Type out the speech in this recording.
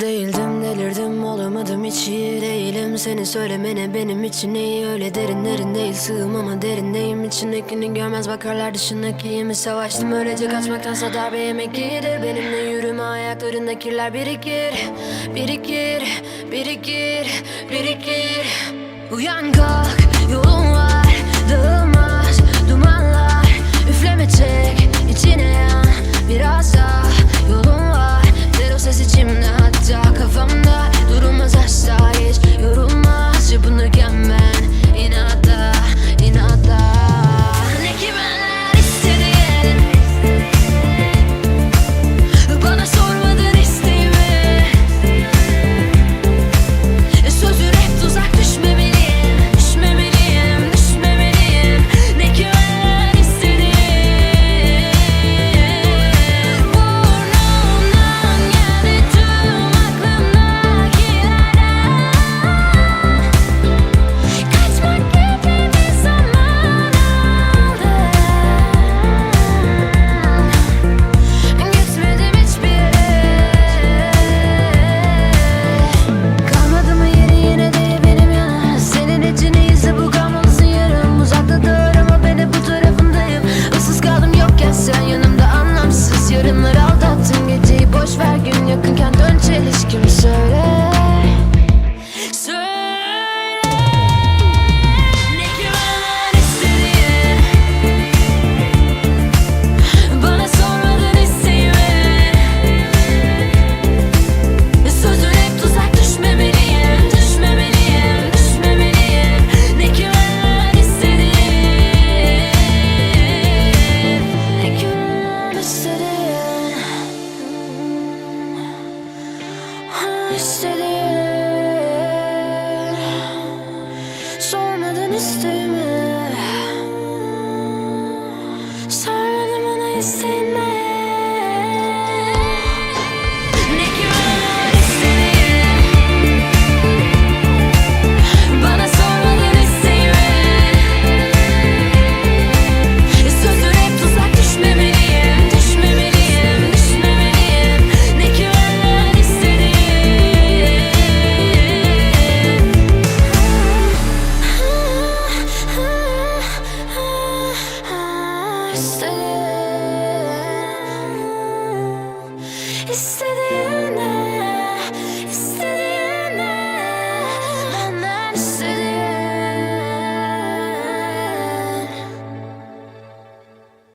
Değildim delirdim olamadım hiç iyi değilim. Seni söylemene benim için iyi öyle derin derin değil. Sığım ama derindeyim içindekini görmez bakarlar dışındaki yemi Savaştım. Öylece kaçmaktansa darbe yemek iyidir Benimle yürüme ayaklarında kirler birikir Birikir, birikir, birikir. Uyan kalk yolun I'm istedi Sormadan isteme. still